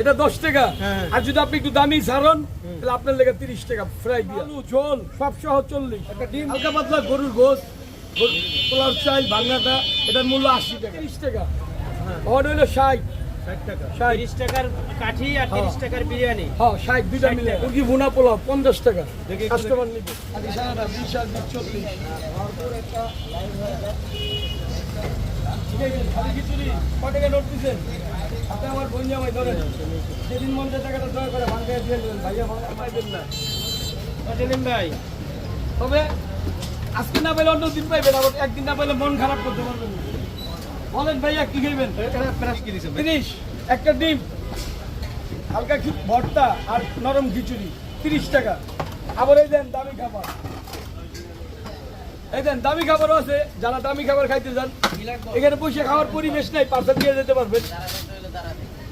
এটা দশ টাকা। হ্যাঁ। আর যদি আপনি একটু দামি ছাড়ন তাহলে আপনার লেগে তিরিশ টাকা ফ্রাই দিয়ে আলু ঝোল। সব সহ চল্লিশ। একটা ডিম। হালকা পাতলা গরুর গোস পোলার চাল ভাঙাটা এটার মূল্য আশি টাকা। তিরিশ টাকা। অর্ডার হলো ষাট। ষাট টাকা। ষাট। তিরিশ টাকার কাঠি আর তিরিশ টাকার বিরিয়ানি। হ্যাঁ ষাট দুইটা মিলে। মুরগি ভুনা পোলাও পঞ্চাশ টাকা। কাস্টমার চল্লিশ ঠিক আছে খালি খিচুড়ি ক টাকা নোট দিচ্ছেন আপনি আমার বোন জামাই ধরেন। মন চায় টাকাটা দয়া করে ভাঙ্গায় দিয়ে দেবেন ভাইয়া ভাঙা পাইবেন না। সেলিম ভাই তবে আজকে না পেলে অন্য দিন পাইবেন আবার একদিন না পেলে মন খারাপ করতে পারবেন। বলেন ভাইয়া কি খাইবেন? তিরিশ একটা ডিম হালকা ভর্তা আর নরম খিচুড়ি তিরিশ টাকা। আবার এই দেন দামি খাবার। এই দামি খাবারও আছে, যারা দামি খাবার খাইতে যান, এখানে বসে খাওয়ার পরিবেশ নাই পার্সেল দিয়ে যেতে পারবেন।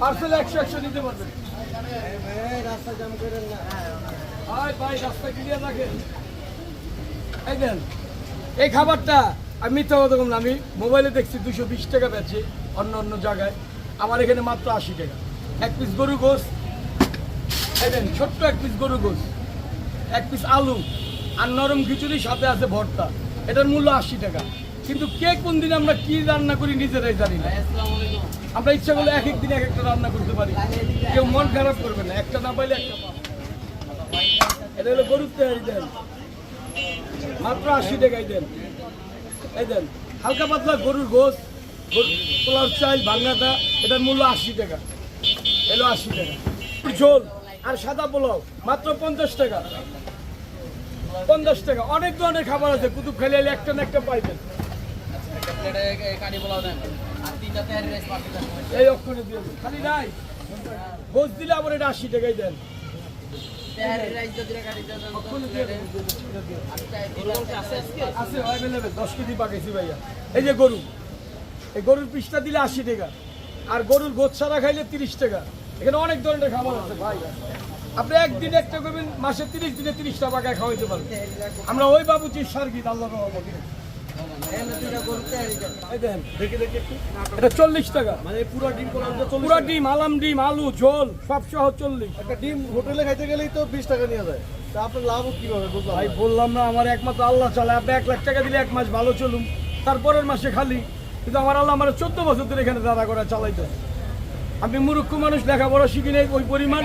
পার্সেল একশো একশো নিতে পারবেন। এই খাবারটা আমি মিথ্যা কথা বললাম আমি মোবাইলে দেখছি দুশো বিশ টাকা বেচে অন্য অন্য জায়গায়। আমার এখানে মাত্র আশি টাকা। এক পিস গরু গোস দেন, ছোট্ট এক পিস গরু গোস এক পিস আলু। আর নরম খিচুড়ি সাথে আছে ভর্তা। এটার মূল্য আশি টাকা। কিন্তু কে কোন দিন আমরা কি রান্না করি নিজেরাই জানি না। আমরা ইচ্ছা করলে এক এক দিন এক একটা রান্না করতে পারি। কেউ মন খারাপ করবে না, একটা না পাইলে একটা এটা হলো গরুর তেহারি দেন। মাত্র আশি টাকাই দেন। এই দেন, হালকা পাতলা গরুর গোস পোলার চাল ভাঙাটা এটার মূল্য আশি টাকা। এলো আশি টাকা। ঝোল আর সাদা পোলাও, মাত্র পঞ্চাশ টাকা। পঞ্চাশ টাকা। অনেক ধরনের খাবার আছে, কুতুব খালি একটা না একটা পাইবেন। এই অক্ষরে দিয়ে খালি নাই? দিলে এটা আশি টাকাই দেন। দশ কেজি পাকাইছি ভাইয়া। এই যে গরু। এই গরুর পিসটা দিলে আশি টাকা। আর গরুর গোছ ছাড়া খাইলে তিরিশ টাকা। এখানে অনেক ধরনের খাবার আছে ভাই আপনি একদিন একটা করবেন মাসে তিরিশ দিনে তিরিশটা খাওয়াইতে পারবেন। আমরা ওই বাবুচির সার্গিত আল্লাহ রহমতে। এটা চল্লিশ টাকা। মানে পুরো ডিম কোলা চল্লিশ পুরা টাকা। ডিম আলাম ডিম আলু ঝোল সব সহ চল্লিশ। একটা ডিম হোটেলে খাইতে গেলেই তো বিশ টাকা নিয়ে যায়। তা আপনার লাভ কীভাবে বুঝলাম ভাই বললাম না আমার একমাত্র আল্লাহ চালায় আপনি এক লাখ টাকা দিলে এক মাস ভালো চলুন তারপরের মাসে খালি। কিন্তু আমার আল্লাহ আমার চোদ্দ বছর ধরে এখানে দাদা করে চালাইতে আমি মুরুক্ষ মানুষ লেখাপড়া শিখি নাই ওই পরিমাণ।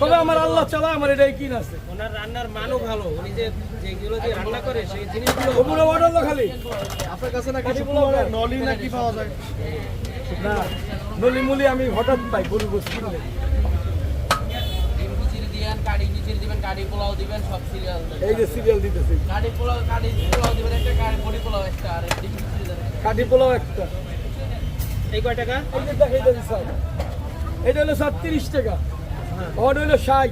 তবে আমার আল্লাহ চালা আমার এটাই কিন আছে। ওনার রান্নার মানও ভালো উনি যে যেগুলো দিয়ে রান্না করে সেই জিনিসগুলো ওগুলো অর্ডার খালি। আপনার কাছে পোলাও নলি নাকি পাওয়া যায়? না নলিমুলি আমি হঠাৎ পাই গরু গোস কিনলে। কাঠি খিচুড়ি দিবেন কাঠি পোলাও দিবেন সব সিরিয়াল সিরিয়াল দিতেছি। কাঠি পোলাও কাঠি পোলাও দিবেন একটা কাঠি বড়ি পোলাও একটা আর ডিম খিচুড়ি দেবেন একটা। কাঠি পোলাও একটা। এই কয় টাকা? এই যে দেখাই দেন স্যার। এটা হলো স্যার তিরিশ টাকা। হলো ষাট।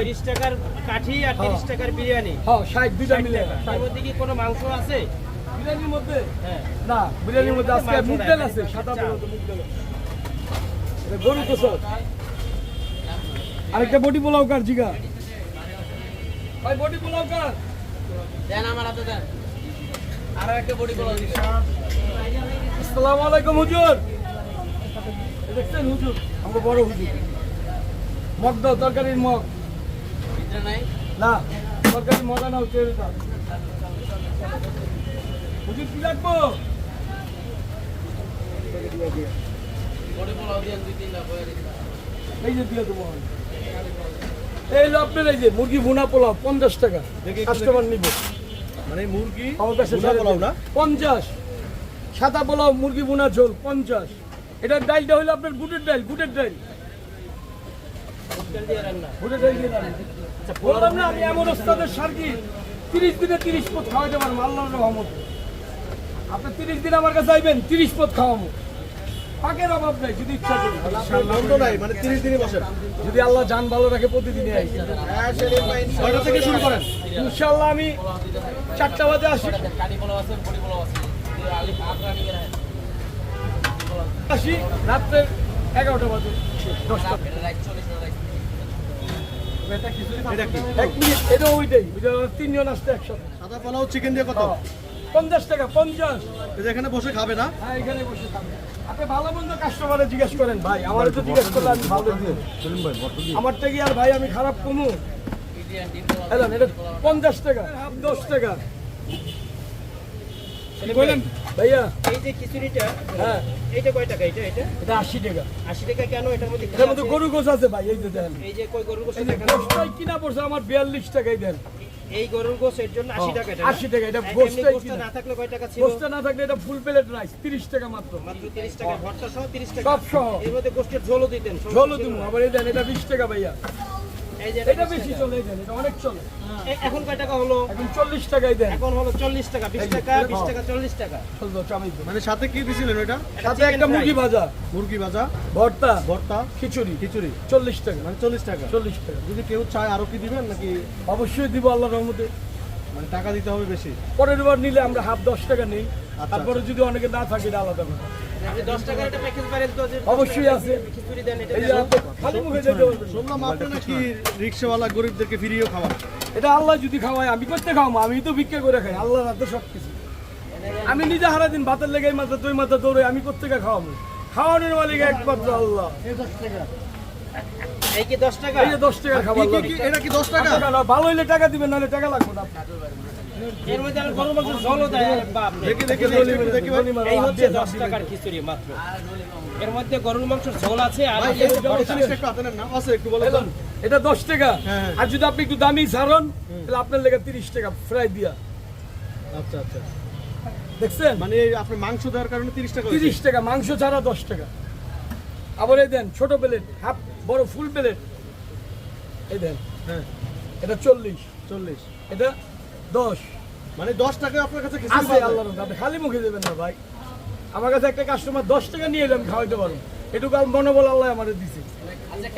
তিরিশ টাকার কাঠি আর তিরিশ টাকার বিরিয়ানি। হ্যাঁ ষাট দুইটা মিলে তার মধ্যে কি কোনো মাংস আছে? বিরিয়ানির মধ্যে? হ্যাঁ। না বিরিয়ানির মধ্যে আজকে মুগ ডাল আছে সাদা চাল। বলো তো মুগ ডাল গরু তো সব আরেকটা বডি পোলাও কার জিগা। ভাই বডি পোলাও কার দেন আমার হাতে দেন। আর একটা বড়ি পোলাও দিবেন। আসসালামু আলাইকুম হুজুর। দেখছেন হুজুর? আমরা বড় হুজুর। মগ দাও তরকারির মগ নাই? না তরকারি মজা নাও চেয়ে দাও। হুজুর কি দিন এই যে দিয়ে দেবো এই হলো আপনার এই যে মুরগি ভুনা পোলাও পঞ্চাশ টাকা। দেখি কাস্টমার নিবে। মানে মুরগি আমার কাছে পোলাও না? পঞ্চাশ। সাদা পোলাও মুরগি ভুনা ঝোল পঞ্চাশ। এটার ডালটা হলো আপনার গুটের ডাল গুটের ডাল দিয়ে বললাম না আমি এমন ওস্তাদের সার্কি তিরিশ দিনে তিরিশ পথ খাওয়াইতে পারব আল্লাহর রহমত। আপনি তিরিশ দিন আমার কাছে আইবেন তিরিশ পথ খাওয়াবো। পাকের অভাব নাই যদি ইচ্ছা করি নাই মানে তিরিশ দিনই বসেন। যদি আল্লাহ জান ভালো রাখে প্রতিদিনই আই কয়টা থেকে শুরু করেন। ইনশাল্লাহ আমি চারটা বাজে আসি। আসি রাত্রে এগারোটা বাজে দশটা। এটা রাইট চল্লিশ রাইট এটা কি? এক মিনিট এটা ওইটাই তিনজন আসতে একসাথে। সাদা পোলাও চিকেন দিয়ে কত? পঞ্চাশ টাকা পঞ্চাশ। এখানে বসে খাবে না? হ্যাঁ এখানে বসে খাবে। আপনি ভালো মন্দ কাস্টমারে জিজ্ঞেস করেন ভাই আমার তো জিজ্ঞেস করলে আমি ভালো আমার থেকে আর ভাই আমি খারাপ কমু। এটা পঞ্চাশ টাকা হাফ দশ টাকা। ভাইয়া এই যে খিচুড়িটা হ্যাঁ। এইটা কয় টাকা এটা এটা? এটা আশি টাকা। আশি টাকা কেন? এটার মধ্যে এটার মধ্যে গরু গোছ আছে ভাই এই যে দেন। এই যে কই এই যে গোছটাই কিনা পড়ছে আমার বিয়াল্লিশ টাকাই দেন। এই গরুর গোস এর জন্য আশি ও, টাকা এটা 80 টাকা, এটা গোশটা কিনা। না থাকলে কয় টাকা ছিল? গোছটা না থাকলে এটা ফুল প্লেট রাইস তিরিশ টাকা মাত্র। মাত্র তিরিশ টাকা ভর্তা সহ তিরিশ টাকা। সব সহ। এর মধ্যে গোষ্ঠীর ঝোলও দিতেন ঝোলও না। আবার এই দেন এটা বিশ টাকা ভাইয়া। এটা বেশি চলে এটা অনেক চলে। এখন কয় টাকা হলো? এখন চল্লিশ টাকাই দেন। এখন হলো চল্লিশ টাকা বিশ এই যে, টাকা বিশ হ্যাঁ। টাকা টাকা। তো। মানে সাথে কি দিছিলেন সাথে একটা মুরগি ভাজা। মুরগি ভাজা ভর্তা ভর্তা খিচুড়ি। খিচুড়ি। চল্লিশ টাকা। মানে চল্লিশ টাকা। চল্লিশ টাকা। যদি কেউ চায় আরও কি দিবেন নাকি? অবশ্যই দিব আল্লাহ রহমতে। মানে টাকা দিতে হবে বেশি? পরের বার নিলে আমরা হাফ দশ টাকা নিই। আচ্ছা। তারপরে যদি অনেকে না থাকে এটা আলাদা অবশ্যই আছে। খালি মুখে যেতে শুনলাম আপনি নাকি রিক্সাওয়ালা গরিবদেরকে এটা আল্লাহ যদি খাওয়ায় আমি করতে খাওয়াবো আমি তো ভিক্ষা করে খাই আল্লাহ রাতে সব কিছু আমি নিজে হারা দিন ভাতের লেগে মাথা দুই মাথা দৌড়ে আমি কোথেকে খাওয়াবো। খাওয়ানোর মালিক একমাত্র আল্লাহ। এই কি দশ টাকা? এই খাবার কি- এটা কি দশ টাকা? ভালো হইলে টাকা দিবেন নাহলে টাকা লাগবে না এর মধ্যে আর গরু মাংস ঝোলও দেয় বাপ দেখি দেখি দেখি একটু দেখি ভাই। এই হচ্ছে দশ টাকার খিচুড়ি মাত্র। এর মধ্যে গরুর মাংস ঝোল আছে আর এই জিনিসটা একটু হাতে নেন আছে একটু বলে এটা দশ টাকা। হ্যাঁ, হ্যাঁ। আর যদি আপনি একটু দামি ছাড়ন তাহলে আপনার লেগে তিরিশ টাকা ফ্রাই দিয়া। আচ্ছা আচ্ছা। দেখছেন? মানে আপনার মাংস দেওয়ার কারণে তিরিশ টাকা হয়েছে? তিরিশ টাকা মাংস ছাড়া দশ টাকা। আবার এই দেন ছোট প্লেট হাফ বড় ফুল প্লেট এই দেন হ্যাঁ এটা চল্লিশ। চল্লিশ। এটা দশ। মানে দশ টাকা আপনার কাছে আছে আল্লাহর আপনি খালি মুখে দেবেন না ভাই। আমার কাছে একটা কাস্টমার দশ টাকা নিয়ে এলাম খাওয়াইতে পারো এটুকু আর মনোবল আল্লাহ আমাদের দিছে। আচ্ছা